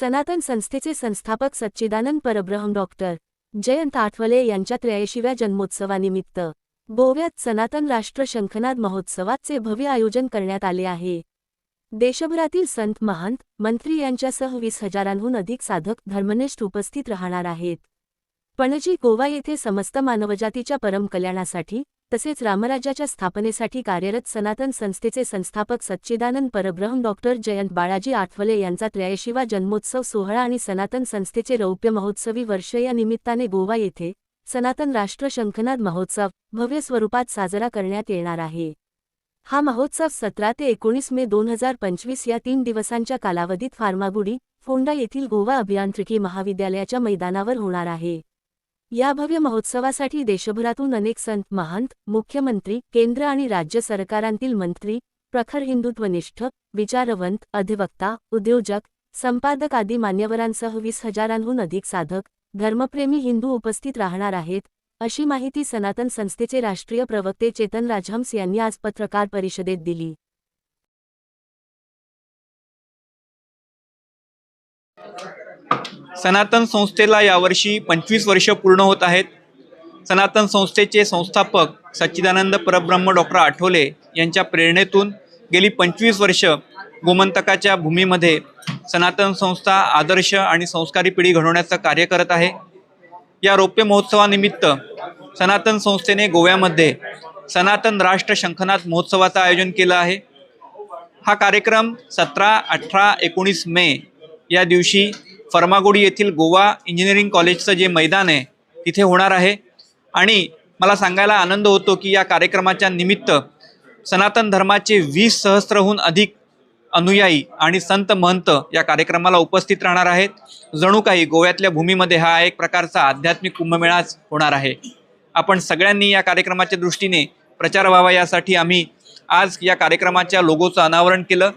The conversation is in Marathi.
सनातन संस्थेचे संस्थापक सच्चिदानंद परब्रह्म डॉक्टर जयंत आठवले यांच्या त्र्याऐंशीव्या जन्मोत्सवानिमित्त गोव्यात सनातन राष्ट्र शंखनाद महोत्सवाचे भव्य आयोजन करण्यात आले आहे. देशभरातील संत महंत मंत्री यांच्यासह वीस हजारांहून अधिक साधक धर्मनिष्ठ उपस्थित राहणार आहेत. पणजी गोवा येथे समस्त मानवजातीच्या परमकल्याणासाठी तसेच रामराज्याच्या स्थापनेसाठी कार्यरत सनातन संस्थेचे संस्थापक सच्चिदानंद परब्रह्म डॉक्टर जयंत बाळाजी आठवले यांचा त्र्याऐंशीवा जन्मोत्सव सोहळा आणि सनातन संस्थेचे रौप्य महोत्सवी वर्ष या निमित्ताने गोवा येथे सनातन राष्ट्र शंखनाद महोत्सव भव्य स्वरूपात साजरा करण्यात येणार आहे. हा महोत्सव सतरा ते एकोणीस मे दोन हजार पंचवीस या तीन दिवसांच्या कालावधीत फार्मागुडी फोंडा येथील गोवा अभियांत्रिकी महाविद्यालयाच्या मैदानावर होणार आहे. या भव्य महोत्सवासाठी देशभरातून अनेक संत महंत मुख्यमंत्री केंद्र आणि राज्य सरकारांतील मंत्री प्रखर हिंदुत्वनिष्ठ विचारवंत अधिवक्ता उद्योजक संपादक आदी मान्यवरांसह वीस हजारांहून अधिक साधक धर्मप्रेमी हिंदू उपस्थित राहणार आहेत अशी माहिती सनातन संस्थेचे राष्ट्रीय प्रवक्ते चेतन राजहंस यांनी आज पत्रकार परिषदेत दिली. सनातन संस्थेला यावर्षी पंचवीस वर्ष पूर्ण होत आहेत. सनातन संस्थेचे संस्थापक सच्चिदानंद परब्रह्म डॉक्टर आठवले यांच्या प्रेरणेतून गेली पंचवीस वर्ष गोमंतकाच्या भूमीमध्ये सनातन संस्था आदर्श आणि संस्कारी पिढी घडवण्याचं कार्य करत आहे. या रौप्य महोत्सवानिमित्त सनातन संस्थेने गोव्यामध्ये सनातन राष्ट्र शंखनाथ महोत्सवाचं आयोजन केलं आहे. हा कार्यक्रम सतरा अठरा एकोणीस मे या दिवशी फर्मागुडी येथील गोवा इंजिनिअरिंग कॉलेजचं जे मैदान आहे तिथे होणार आहे. आणि मला सांगायला आनंद होतो की या कार्यक्रमाच्या निमित्त सनातन धर्माचे वीस सहस्त्रहून अधिक अनुयायी आणि संत महंत या कार्यक्रमाला उपस्थित राहणार आहेत. जणू काही गोव्यातल्या भूमीमध्ये हा एक प्रकारचा आध्यात्मिक कुंभमेळाच होणार आहे. आपण सगळ्यांनी या कार्यक्रमाच्या दृष्टीने प्रचार व्हावा यासाठी आम्ही आज या कार्यक्रमाच्या लोगोचं अनावरण केलं.